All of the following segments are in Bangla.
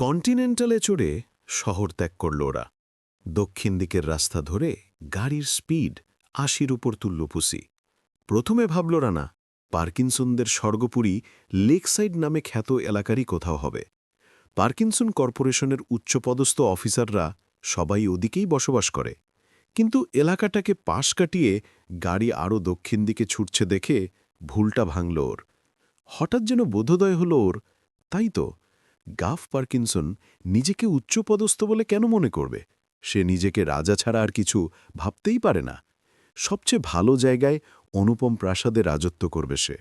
কন্টিনেন্টালে চড়ে শহর ত্যাগ করল ওরা। দক্ষিণ দিকের রাস্তা ধরে গাড়ির স্পিড আশির উপর তুলল পুসি। প্রথমে ভাবল রানা পার্কিনসনদের স্বর্গপুরী লেকসাইড নামে খ্যাত এলাকারই কোথাও হবে। পার্কিনসন কর্পোরেশনের উচ্চপদস্থ অফিসাররা সবাই ওদিকেই বসবাস করে। কিন্তু এলাকাটাকে পাশ কাটিয়ে গাড়ি আরও দক্ষিণ দিকে ছুটছে দেখে ভুলটা ভাঙল ওর। হঠাৎ যেন বোধোদয় হল ওর, তাই তো গাফ পার্কিনসন নিজেকে উচ্চপদস্থ বলে কেন মনে করবে? সে নিজেকে রাজা ছাড়া আর কিছু ভাবতেই পারে না। সবচেয়ে ভালো জায়গায় অনুপম প্রাসাদে রাজত্ব করবে সে,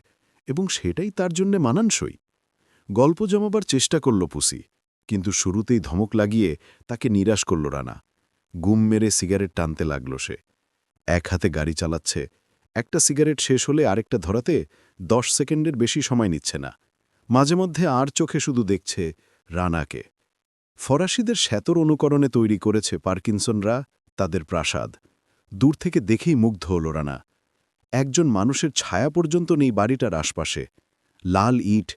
এবং সেটাই তার জন্য মানানসই। গল্প জমাবার চেষ্টা করল পুসি, কিন্তু শুরুতেই ধমক লাগিয়ে তাকে নিরাশ করল রানা। গুম মেরে সিগারেট টানতে লাগল সে। এক হাতে গাড়ি চালাচ্ছে, একটা সিগারেট শেষ হলে আরেকটা ধরাতে দশ সেকেন্ডের বেশি সময় নিচ্ছে না। মাঝে মধ্যে আর চোখে শুধু দেখছে রানাকে। ফরাসিদের শ্যাতর অনুকরণে তৈরি করেছে পার্কিনসনরা তাদের প্রাসাদ। দূর থেকে দেখেই মুগ্ধ হল রানা। একজন মানুষের ছায়া পর্যন্ত নেই বাড়িটার আশপাশে। লাল ইট,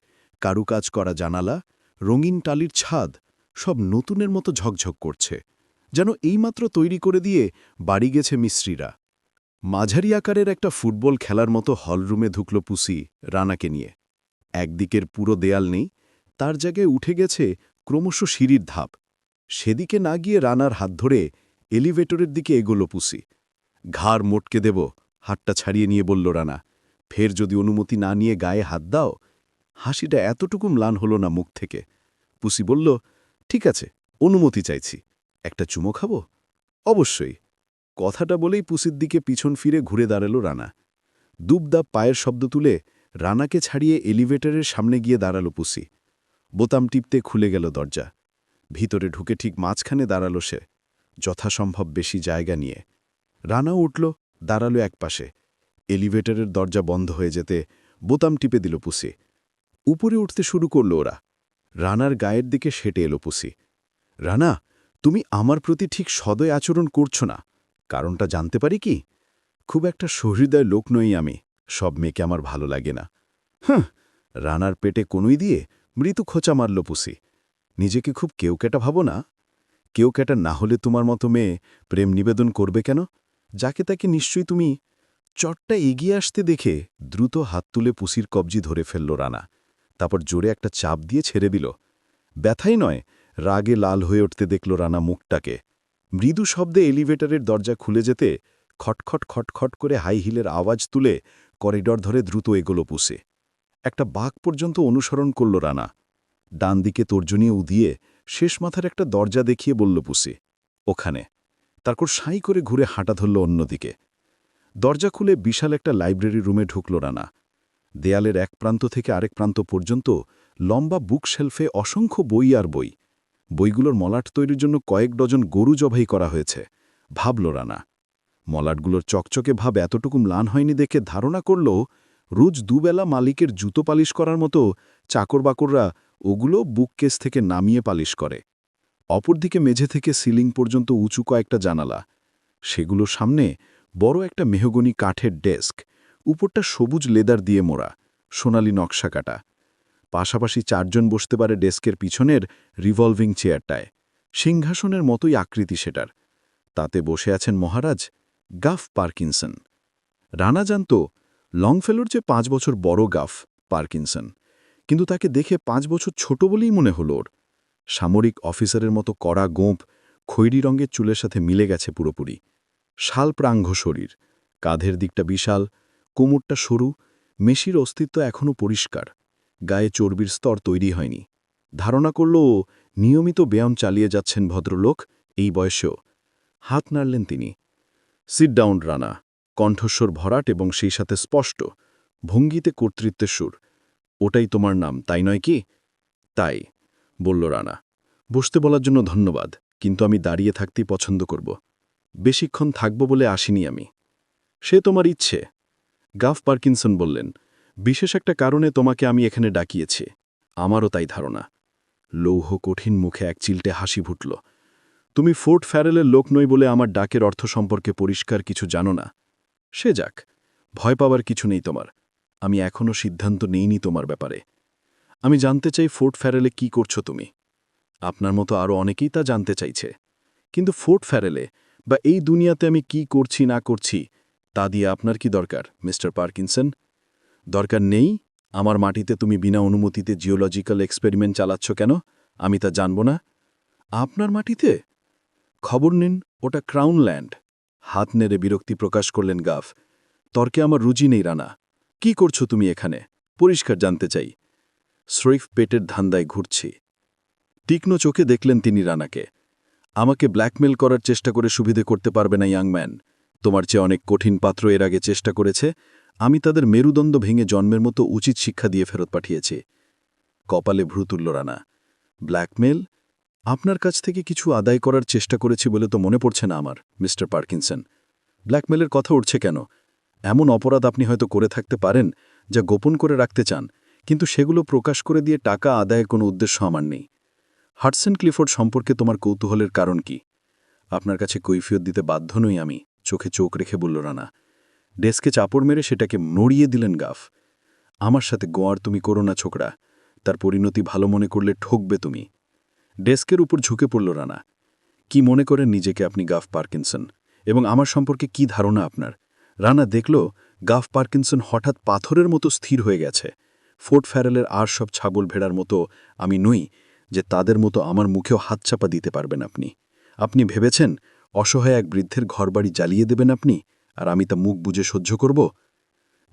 কারুকাজ করা জানালা, রঙিন টালির ছাদ, সব নতুনের মতো ঝকঝক করছে। যেন এইমাত্র তৈরি করে দিয়ে বাড়ি গেছে মিস্ত্রিরা। মাঝারি আকারের একটা ফুটবল খেলার মতো হলরুমে ঢুকল পুসি রানাকে নিয়ে। একদিকের পুরো দেয়াল নেই, তার জায়গায় উঠে গেছে ক্রমশ সিঁড়ির ধাপ। সেদিকে না গিয়ে রানার হাত ধরে এলিভেটরের দিকে এগোলো পুসি। ঘাড় মোটকে দেব, হাতটা ছাড়িয়ে নিয়ে বলল রানা, ফের যদি অনুমতি না নিয়ে গায়ে হাত দাও, হাসিটা এতটুকু ম্লান হলো না মুখ থেকে। পুসি বলল, ঠিক আছে, অনুমতি চাইছি, একটা চুমো খাব? অবশ্যই। কথাটা বলেই পুসির দিকে পিছন ফিরে ঘুরে দাঁড়াল রানা। দুবদাব পায়ের শব্দ তুলে রানাকে ছাড়িয়ে এলিভেটরের সামনে গিয়ে দাঁড়াল পুসি। বোতাম টিপতে খুলে গেল দরজা। ভিতরে ঢুকে ঠিক মাঝখানে দাঁড়াল সে। যথাসম্ভব বেশি জায়গা নিয়ে। রানাও উঠল, দাঁড়াল একপাশে এলিভেটরের দরজা বন্ধ হয়ে যেতে বোতাম টিপে দিল পুসি। উপরে উঠতে শুরু করল ওরা। রানার গায়ের দিকে সেটে এলো পুসি। রানা, তুমি আমার প্রতি ঠিক সদয় আচরণ করছ না। কারণটা জানতে পারি কি? খুব একটা সহৃদয় লোক নই আমি। সব মেয়েকে আমার ভালো লাগে না। হ্যাঁ রানার পেটে কোনুই দিয়ে মৃত্যু খোঁচা মারল পুসি। নিজেকে খুব কেউ কেটা ভাবো না। কেউ কেটা না হলে তোমার মতো মেয়ে প্রেম নিবেদন করবে কেন? যাকে তাকে নিশ্চয়ই তুমি চটটা এগিয়ে আসতে দেখে দ্রুত হাত তুলে পুসির কবজি ধরে ফেলল রানা। তারপর জোরে একটা চাপ দিয়ে ছেড়ে দিল। ব্যথাই নয়, রাগে লাল হয়ে উঠতে দেখল রানা মুখটাকে। মৃদু শব্দে এলিভেটরের দরজা খুলে যেতে খটখট খটখট করে হাই হিলের আওয়াজ তুলে করিডর ধরে দ্রুত এগোলো পুষে একটা বাঘ পর্যন্ত অনুসরণ করল রানা। ডান দিকে তর্জনীয় উদিয়ে শেষ মাথার একটা দরজা দেখিয়ে বলল পুষে ওখানে। তারপর সাঁই করে ঘুরে হাঁটা ধরল অন্যদিকে। দরজা খুলে বিশাল একটা লাইব্রেরি রুমে ঢুকল রানা। দেয়ালের এক প্রান্ত থেকে আরেক প্রান্ত পর্যন্ত লম্বা বুক শেলফে অসংখ্য বই আর বই। বইগুলোর মলাট তৈরির জন্য কয়েক ডজন গরু জবাই করা হয়েছে। ভাবল রানা মলাটগুলোর চকচকে ভাব এতটুকু ম্লান হয়নি দেখে ধারণা করল, রোজ দুবেলা মালিকের জুতো পালিশ করার মতো চাকরবাকররা ওগুলো বুককেস থেকে নামিয়ে পালিশ করে। অপরদিকে মেঝে থেকে সিলিং পর্যন্ত উঁচু কয়েকটা জানালা। সেগুলো সামনে বড় একটা মেহগনি কাঠের ডেস্ক, উপরটা সবুজ লেদার দিয়ে মোড়া, সোনালি নকশা কাটা। পাশাপাশি চারজন বসতে পারে ডেস্কের পিছনের রিভলভিং চেয়ারটায়। সিংহাসনের মতোই আকৃতি সেটার। তাতে বসে আছেন মহারাজ গাফ পার্কিনসন। রানা জানত, লংফেলোর যে পাঁচ বছর বড় গাফ, পার্কিনসন, কিন্তু তাকে দেখে পাঁচ বছর ছোট বলেই মনে হল ওর। সামরিক অফিসারের মতো কড়া গোঁপ খৈরি রঙের চুলের সাথে মিলে গেছে পুরোপুরি। শাল প্রাঙ্গ শরীর, কাঁধের দিকটা বিশাল, কোমরটা সরু, মেশির অস্তিত্ব এখনও পরিষ্কার, গায়ে চর্বির স্তর তৈরি হয়নি। ধারণা করল, নিয়মিত ব্যায়াম চালিয়ে যাচ্ছেন ভদ্রলোক, এই বয়সেও। হাত নাড়লেন তিনি। সিট ডাউন রানা কণ্ঠস্বর ভরাট এবং সেই সাথে স্পষ্ট, ভঙ্গিতে কর্তৃত্বের সুর। ওটাই তোমার নাম, তাই নয় কি? তাই, বলল রানা। বসতে বলার জন্য ধন্যবাদ, কিন্তু আমি দাঁড়িয়ে থাকতেই পছন্দ করব। বেশিক্ষণ থাকব বলে আসিনি আমি। সে তোমার ইচ্ছে। গাফ পার্কিনসন বললেন, বিশেষ একটা কারণে তোমাকে আমি এখানে ডাকিয়েছি। আমারও তাই ধারণা। লৌহ কঠিন মুখে এক চিলটে হাসি ফুটল। তুমি ফোর্ট ফ্যারেলের লোক নই বলে আমার ডাকের অর্থ সম্পর্কে পরিষ্কার কিছু জানো না। সে যাক, ভয় পাওয়ার কিছু নেই তোমার। আমি এখনও সিদ্ধান্ত নেইনি তোমার ব্যাপারে। আমি জানতে চাই ফোর্ট ফ্যারেলে কি করছ তুমি। আপনার মতো আরও অনেকেই তা জানতে চাইছে। কিন্তু ফোর্ট ফ্যারেলে বা এই দুনিয়াতে আমি কি করছি না করছি, তা দিয়ে আপনার কি দরকার, মিস্টার পার্কিনসন? দরকার নেই? আমার মাটিতে তুমি বিনা অনুমতিতে জিওলজিক্যাল এক্সপেরিমেন্ট চালাচ্ছ কেন? আমি তা জানব না। আপনার মাটিতে? খবর নিন, ওটা ক্রাউন ল্যান্ড হাত নেড়ে বিরক্তি প্রকাশ করলেন গাফ। তর্কে আমার রুজি নেই, রানা। কি করছ তুমি এখানে? পরিষ্কার জানতে চাই। স্রেফ পেটের ধান্দায় ঘুরছি। তীক্ষ্ণ চোখে দেখলেন তিনি রানাকে। আমাকে ব্ল্যাকমেল করার চেষ্টা করে সুবিধে করতে পারবে না ইয়াংম্যান তোমার চেয়ে অনেক কঠিন পাত্র এর আগে চেষ্টা করেছে। আমি তাদের মেরুদণ্ড ভেঙে জন্মের মতো উচিত শিক্ষা দিয়ে ফেরত পাঠিয়েছি। কপালে ভ্রু তুলল রানা। ব্ল্যাকমেল? আপনার কাছ থেকে কিছু আদায় করার চেষ্টা করেছি বলে তো মনে পড়ছে না আমার, মিস্টার পার্কিনসন। ব্ল্যাকমেলের কথা উঠছে কেন? এমন অপরাধ আপনি হয়তো করে থাকতে পারেন, যা গোপন করে রাখতে চান, কিন্তু সেগুলো প্রকাশ করে দিয়ে টাকা আদায়ের কোনো উদ্দেশ্য আমার নেই। হাটসন ক্লিফোর্ড সম্পর্কে তোমার কৌতূহলের কারণ কি? আপনার কাছে কৈফিয়ত দিতে বাধ্য নই আমি, চোখে চোখ রেখে বলল, রানা, ডেস্কে চাপড় মেরে সেটাকে নড়িয়ে দিলেন গাফ। আমার সাথে গোয়ার তুমি করো না, ছোকরা। তার পরিণতি ভালো মনে করলে ঠকবে তুমি। ডেস্কের উপর ঝুঁকে পড়ল রানা। কি মনে করেন নিজেকে আপনি গাফ পার্কিনসন? এবং আমার সম্পর্কে কি ধারণা আপনার? রানা দেখল, গাফ পার্কিনসন হঠাৎ পাথরের মতো স্থির হয়ে গেছে। ফোর্ট ফ্যারেলের আর সব ছাগল ভেড়ার মতো আমি নই যে তাদের মতো আমার মুখেও হাতচাপা দিতে পারবেন আপনি। আপনি ভেবেছেন অসহায় এক বৃদ্ধের ঘরবাড়ি জ্বালিয়ে দেবেন আপনি, আর আমি তা মুখ বুঝে সহ্য করব?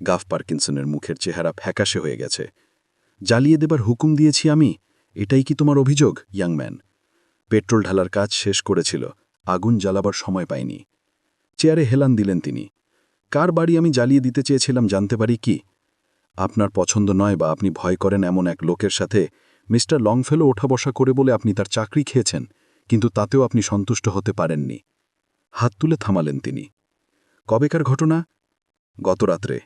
গাফ পার্কিনসনের মুখের চেহারা ফ্যাকাশে হয়ে গেছে। জ্বালিয়ে দেবার হুকুম দিয়েছি আমি এটাই কি তোমার অভিযোগ ইয়াংম্যান পেট্রোল ঢালার কাজ শেষ করেছিল, আগুন জ্বালাবার সময় পায়নি চেয়ারে হেলান দিলেন তিনি। কার বাড়ি আমি জ্বালিয়ে দিতে চেয়েছিলাম জানতে পারি কি? আপনার পছন্দ নয় বা আপনি ভয় করেন এমন এক লোকের সাথে মিস্টার লংফেলো ওঠা বসা করে বলে আপনি তার চাকরি খেয়েছেন, কিন্তু তাতেও আপনি সন্তুষ্ট হতে পারেননি। হাত তুলে থামালেন তিনি। কবেকার ঘটনা? গত রাত্রে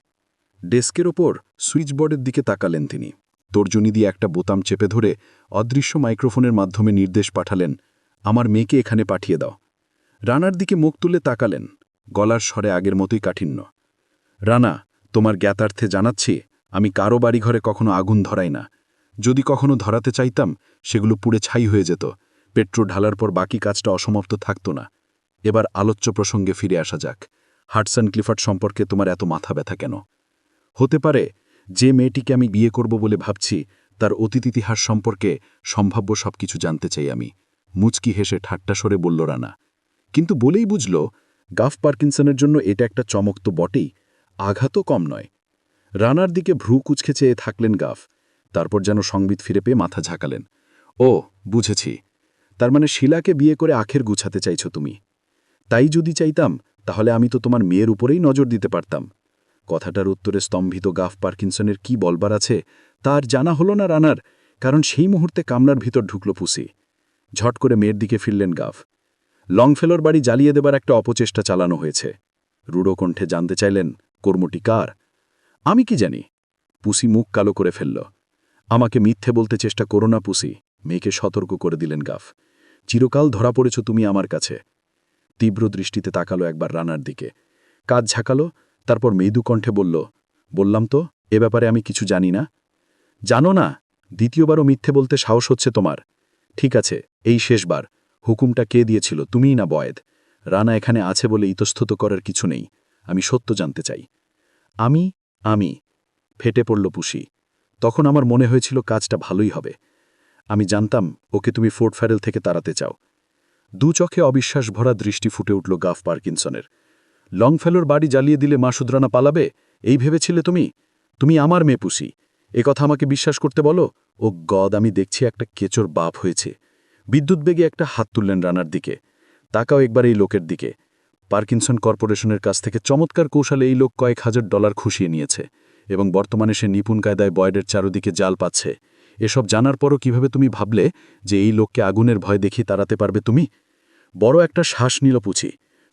ডেস্কের ওপর সুইচবোর্ডের দিকে তাকালেন তিনি। তর্জনী দিয়ে একটা বোতাম চেপে ধরে অদৃশ্য মাইক্রোফোনের মাধ্যমে নির্দেশ পাঠালেন, আমার মেয়েকে এখানে পাঠিয়ে দাও। রানার দিকে মুখ তুলে তাকালেন, গলার স্বরে আগের মতোই কাঠিন্য, রানা, তোমার জ্ঞাতার্থে জানাচ্ছি, আমি কারও বাড়িঘরে কখনো আগুন ধরাই না। যদি কখনো ধরাতে চাইতাম, সেগুলো পুড়ে ছাই হয়ে যেত পেট্রো ঢালার পর বাকি কাজটা অসমাপ্ত থাকত না। এবার আলোচ্য প্রসঙ্গে ফিরে আসা যাক, হাটসন ক্লিফার্ড সম্পর্কে তোমার এত মাথা ব্যথা কেন? হতে পারে যে মেয়েটিকে আমি বিয়ে করব বলে ভাবছি, তার অতীত ইতিহাস সম্পর্কে সম্ভাব্য সবকিছু জানতে চাই আমি। মুচকি হেসে ঠাট্টা সরে বলল, রানা। কিন্তু বলেই বুঝল, গাফ পার্কিনসনের জন্য এটা একটা চমক তো বটেই, আঘাতও কম নয়। রানার দিকে ভ্রু কুচকে চেয়ে থাকলেন গাফ, তারপর যেন সংবিত ফিরে পেয়ে মাথা ঝাঁকালেন। ও, বুঝেছি। তার মানে শিলাকে বিয়ে করে আখের গুছাতে চাইছো তুমি। তাই যদি চাইতাম, তাহলে আমি তো তোমার মেয়ের উপরেই নজর দিতে পারতাম। কথাটার উত্তরে স্তম্ভিত গাফ পার্কিনসনের কি বলবার আছে, তার জানা হলো না রানার, কারণ সেই মুহূর্তে কামরার ভিতর ঢুকল পুসি। ঝট করে মেয়ের দিকে ফিরলেন গাফ। লংফেলোর বাড়ি জ্বালিয়ে দেবার একটা অপচেষ্টা চালানো হয়েছে। রুড়ো কণ্ঠে জানতে চাইলেন, কর্মটি কার? আমি কি জানি? পুসি মুখ কালো করে ফেলল। আমাকে মিথ্যে বলতে চেষ্টা করো না পুসি, মেয়েকে সতর্ক করে দিলেন গাফ। চিরকাল ধরা পড়েছ তুমি আমার কাছে। তীব্র দৃষ্টিতে তাকালো একবার রানার দিকে। কাজ ঝাঁকালো তারপর মৃদু কণ্ঠে বলল, বললাম তো, এ ব্যাপারে আমি কিছু জানি না। জানো না, দ্বিতীয়বারও মিথ্যে বলতে সাহস হচ্ছে তোমার। ঠিক আছে, এই শেষবার। হুকুমটা কে দিয়েছিল তুমিই না বয়েদ। রানা এখানে আছে বলে ইতস্তত করার কিছু নেই। আমি সত্য জানতে চাই। আমি আমি। ফেটে পড়ল পুষি। তখন আমার মনে হয়েছিল কাজটা ভালোই হবে। আমি জানতাম, ওকে তুমি ফোর্ট ফ্যারেল থেকে তাড়াতে চাও। দু চোখে অবিশ্বাস ভরা দৃষ্টি ফুটে উঠল গাফ পার্কিনসনের। লংফেলোর বাড়ি জ্বালিয়ে দিলে মা শুধরানা পালাবে? এই ভেবেছিলে তুমি? তুমি আমার মেয়ে পুষি এ কথা আমাকে বিশ্বাস করতে বলো? ও গদ, আমি দেখছি একটা কেচোর বাপ হয়েছে। বিদ্যুৎ বেগে একটা হাত তুললেন রানার দিকে। তাকাও একবার এই লোকের দিকে। পার্কিনসন কর্পোরেশনের কাছ থেকে চমৎকার কৌশলে এই লোক কয়েক হাজার ডলার খুশিয়ে নিয়েছে এবং বর্তমানে সে নিপুণ কায়দায় বয়েডের চারদিকে জাল পাচ্ছে। এসব জানার পরও কীভাবে তুমি ভাবলে যে এই লোককে আগুনের ভয় দেখিয়ে তাড়াতে পারবে তুমি? বড় একটা শ্বাস নিল পুছি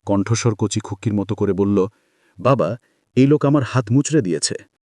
কণ্ঠস্বর কচি খুক্কির মতো করে বলল বাবা এই লোক আমার হাত মুচড়ে দিয়েছে।